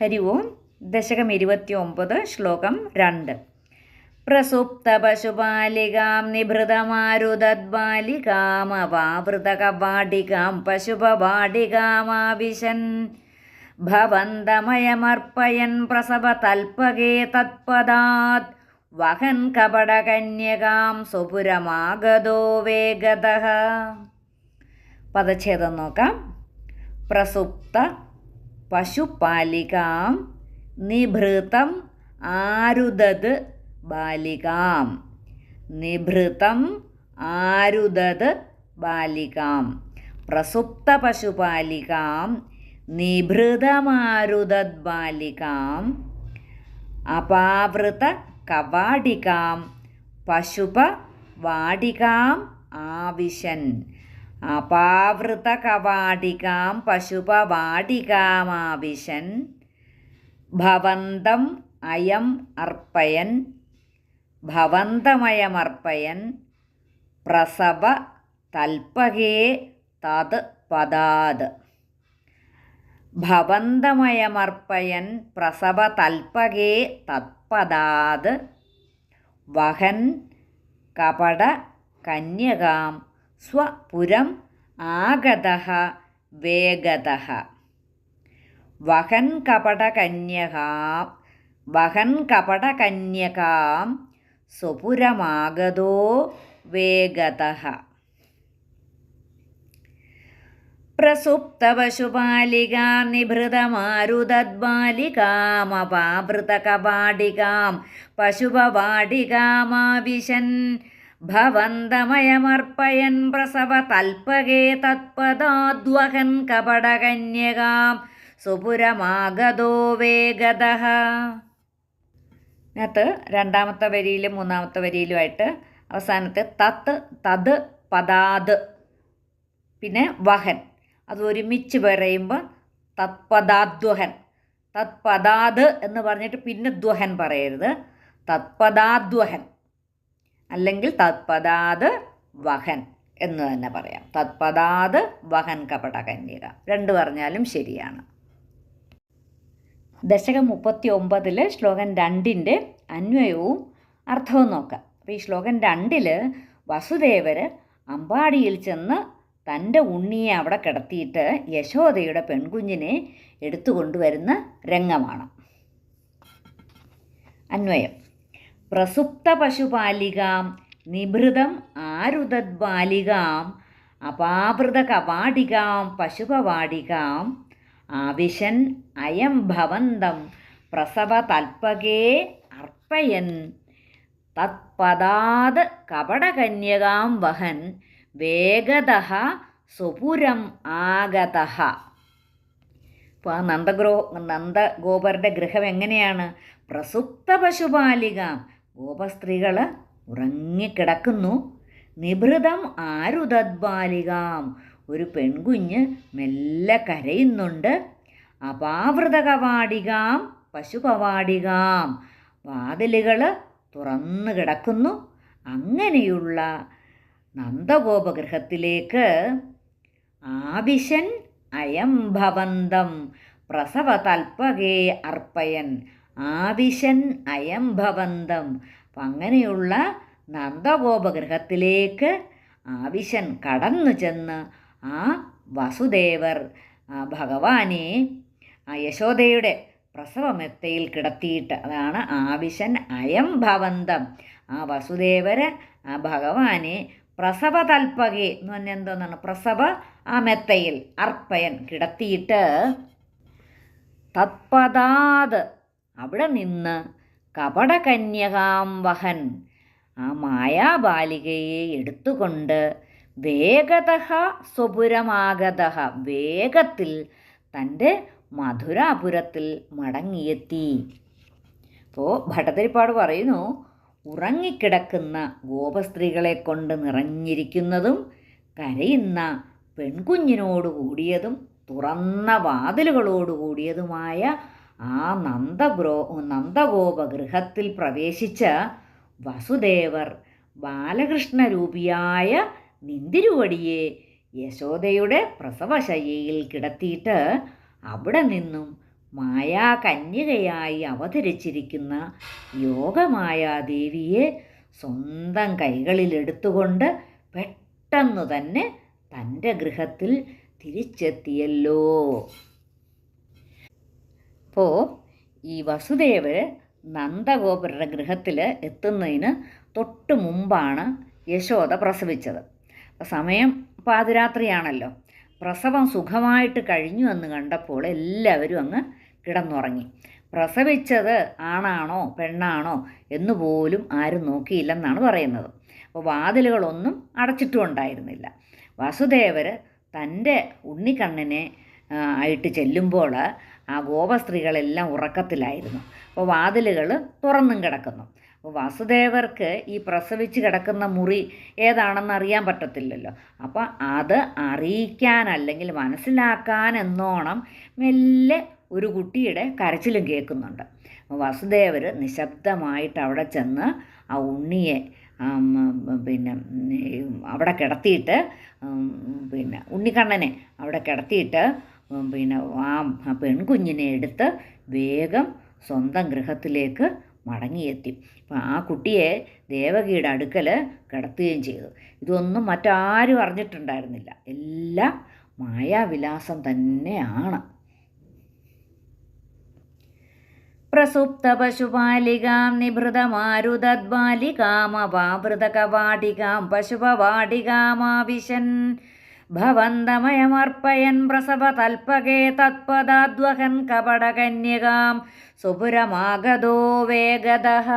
ഹരി ഓം. ദശകം ഇരുപത്തി ഒമ്പത് ശ്ലോകം രണ്ട്. പ്രസുപ്തപശുപാലികാം നിഭൃതമാരുതദ്ബാലികാമവാവൃതകവാടികാം പശുപവാടികാമാവിശൻ. ഭവന്തമയമർപ്പയൻ പ്രസവതൽപകേ തത്പദാത്. വഹൻ കപടകന്യകാം സുപുരമാഗതോ വേഗത. പദച്ഛേദം നോക്കാം. പ്രസുപ്ത പശുപാലികാം നിഭൃതം ആരുദത് ബാലികാം. നിഭൃതം ആരുദത് ബാലികാം. പ്രസുപ്ത പശുപാലികാം നിഭൃതമാരുദത് ബാലികാം. അപാവൃത കവാടികാം പശുപ വാടികാം ആവിശൻ. അപാവൃത കവാടികാം പശുപവാടികാമാവിശൻ ഭവന്തം അയം അർപ്പയൻ. ഭവന്തമയമർപ്പയൻ പ്രസവ തൽപകേ തത് പദാത് ഭവന്തമയമർപ്പയൻ പ്രസവ തൽപകേ തത്പദാത് വഹൻ കപട കന്യകാം സ്വപുരം ആഗത വേഗത. വഹൻ കപടകന്യകാം വഹൻ കപടകന്യകാം സ്വപുരമാഗതോ വേഗത. പ്രസുപ്തപശുപാലികാ നിഭൃതമാരുതദ്ബാലികാമപാവൃതകപാടികാം പശുപവാടികാമാവിശൻ ഭവന്തമയമർപ്പയൻ പ്രസവ തൽപകേ തത്പദാദ്വഹൻ കപടകന്യകാം സുപുരമാഗതോ വേഗത. ഇതിനകത്ത് രണ്ടാമത്തെ വരിയിലും മൂന്നാമത്തെ വരിയിലുമായിട്ട് അവസാനത്തെ തത്ത് തത് പദാത് പിന്നെ വഹൻ. അത് ഒരുമിച്ച് പറയുമ്പോൾ തത്പദാദ്വഹൻ. തത്പദാത് എന്ന് പറഞ്ഞിട്ട് പിന്നെ ദ്വഹൻ പറയരുത്. തത്പദാദ്വഹൻ. അല്ലെങ്കിൽ തത്പദാത് വഹൻ എന്ന് തന്നെ പറയാം. തത്പദാത് വഹൻ കപട കന്യക രണ്ട് പറഞ്ഞാലും ശരിയാണ്. ദശകം മുപ്പത്തി ഒമ്പതിൽ ശ്ലോകം രണ്ടിന്റെ അന്വയവും അർത്ഥവും നോക്കാം. അപ്പോൾ ഈ ശ്ലോകം രണ്ടിൽ വസുദേവർ അമ്പാടിയിൽ ചെന്ന് തന്റെ ഉണ്ണിയെ അവിടെ കിടത്തിയിട്ട് യശോദയുടെ പെൺകുഞ്ഞിനെ എടുത്തു കൊണ്ടുവരുന്ന രംഗമാണ്. അന്വയം. പ്രസുപ്ത പശുപാലികാം നിഭൃതം ആരുതദ്ബാലികാം അപാവൃത കവാടികാം പശുപവാടികാം ആവിശൻ അയം ഭവന്തം പ്രസവ തൽപകേ അർപ്പയൻ തത്പദാത് കപടകന്യകാം വഹൻ വേഗത സ്വപുരം ആഗത അപ്പോൾ ആ നന്ദഗ്രോ നന്ദഗോപരുടെ ഗൃഹം എങ്ങനെയാണ്? പ്രസുപ്ത പശുപാലിക. ഗോപസ്ത്രീകൾ ഉറങ്ങിക്കിടക്കുന്നു. നിഭൃതം ആരുതദ്ബാലികാം. ഒരു പെൺകുഞ്ഞ് മെല്ലെ കരയുന്നുണ്ട്. അപാവൃത കവാടികാം പശുപവാടികാം. വാതിലുകൾ തുറന്നു കിടക്കുന്നു. അങ്ങനെയുള്ള നന്ദഗോപഗൃഹത്തിലേക്ക് ആവിശൻ അയം ഭവന്തം പ്രസവ തൽപകേ അർപ്പയൻ. ആവിശൻ അയം ഭവന്തം. അങ്ങനെയുള്ള നന്ദഗോപഗൃഹത്തിലേക്ക് ആവിശൻ കടന്നു ചെന്ന് ആ വസുദേവർ ഭഗവാനെ യശോദയുടെ പ്രസവമെത്തയിൽ കിടത്തിയിട്ട് അതാണ് ആവിശൻ അയം ഭവന്തം. ആ വസുദേവര് ആ ഭഗവാനെ പ്രസവ തൽപകെ എന്ന് പറഞ്ഞാൽ എന്തോന്നാണ്? പ്രസവ ആ മെത്തയിൽ അർപ്പയൻ കിടത്തിയിട്ട് തത്പദാത് അവിടെ നിന്ന് കപടകന്യകാം വഹൻ ആ മായാബാലികയെ എടുത്തുകൊണ്ട് വേഗത സ്വപുരമാഗത വേഗത്തിൽ തന്റെ മധുരാപുരത്തിൽ മടങ്ങിയെത്തി. അപ്പോൾ ഭട്ടതിരിപ്പാട് പറയുന്നു ഉറങ്ങിക്കിടക്കുന്ന ഗോപസ്ത്രീകളെ കൊണ്ട് നിറഞ്ഞിരിക്കുന്നതും കരയുന്ന പെൺകുഞ്ഞിനോട് കൂടിയതും തുറന്ന വാതിലുകളോട് കൂടിയതുമായ ആ നന്ദഗ്രോ നന്ദഗോപഗൃഹത്തിൽ പ്രവേശിച്ച വസുദേവർ ബാലകൃഷ്ണരൂപിയായ നിന്തിരുവടിയെ യശോദയുടെ പ്രസവശയ്യയിൽ കിടത്തിയിട്ട് അവിടെ നിന്നും മായാകന്യകയായി അവതരിച്ചിരിക്കുന്ന യോഗമായാദേവിയെ സ്വന്തം കൈകളിലെടുത്തുകൊണ്ട് പെട്ടെന്നു തന്നെ തന്റെ ഗൃഹത്തിൽ തിരിച്ചെത്തിയല്ലോ. അപ്പോൾ ഈ വസുദേവർ നന്ദഗോപുരുടെ ഗൃഹത്തിൽ എത്തുന്നതിന് തൊട്ട് മുമ്പാണ് യശോദ പ്രസവിച്ചത്. സമയം പാതിരാത്രിയാണല്ലോ. പ്രസവം സുഖമായിട്ട് കഴിഞ്ഞു എന്ന് കണ്ടപ്പോൾ എല്ലാവരും അങ്ങ് കിടന്നുറങ്ങി. പ്രസവിച്ചത് ആണാണോ പെണ്ണാണോ എന്ന് പോലും ആരും നോക്കിയില്ലെന്നാണ് പറയുന്നത്. അപ്പോൾ വാതിലുകളൊന്നും അടച്ചിട്ടും ഉണ്ടായിരുന്നില്ല. വസുദേവർ തന്റെ ഉണ്ണിക്കണ്ണനെ ആയിട്ട് ചെല്ലുമ്പോൾ ആ ഗോപസ്ത്രീകളെല്ലാം ഉറക്കത്തിലായിരുന്നു. അപ്പോൾ വാതിലുകൾ തുറന്നും കിടക്കുന്നു. വസുദേവർക്ക് ഈ പ്രസവിച്ച് കിടക്കുന്ന മുറി ഏതാണെന്ന് അറിയാൻ പറ്റത്തില്ലല്ലോ. അപ്പോൾ അത് അറിയിക്കാൻ അല്ലെങ്കിൽ മനസ്സിലാക്കാൻ എന്നോണം മെല്ലെ ഒരു കുട്ടിയുടെ കരച്ചിലും കേൾക്കുന്നുണ്ട്. വസുദേവർ നിശബ്ദമായിട്ട് അവിടെ ചെന്ന് ആ ഉണ്ണിയെ പിന്നെ അവിടെ കിടത്തിയിട്ട് പിന്നെ ഉണ്ണിക്കണ്ണനെ അവിടെ കിടത്തിയിട്ട് പിന്നെ ആ പെൺകുഞ്ഞിനെ എടുത്ത് വേഗം സ്വന്തം ഗൃഹത്തിലേക്ക് മടങ്ങിയെത്തി. അപ്പം ആ കുട്ടിയെ ദേവകിയുടെ അടുക്കൽ കിടത്തുകയും ചെയ്തു. ഇതൊന്നും മറ്റാരും അറിഞ്ഞിട്ടുണ്ടായിരുന്നില്ല. എല്ലാം മായാവിലാസം തന്നെയാണ്. പ്രസുപ്തപശുപാലികാം നിഭൃതമാരുതദ്ബാലികാമവാവൃതകവാടികാം പശുപവാടികാമാവിശൻ ഭവന്തമയമർപ്പയൻ പ്രസവതൽപകേ തത്പദാദ്വഹൻ കപടകന്യകാം. സുപുരമാഗതോ വേഗതഃ.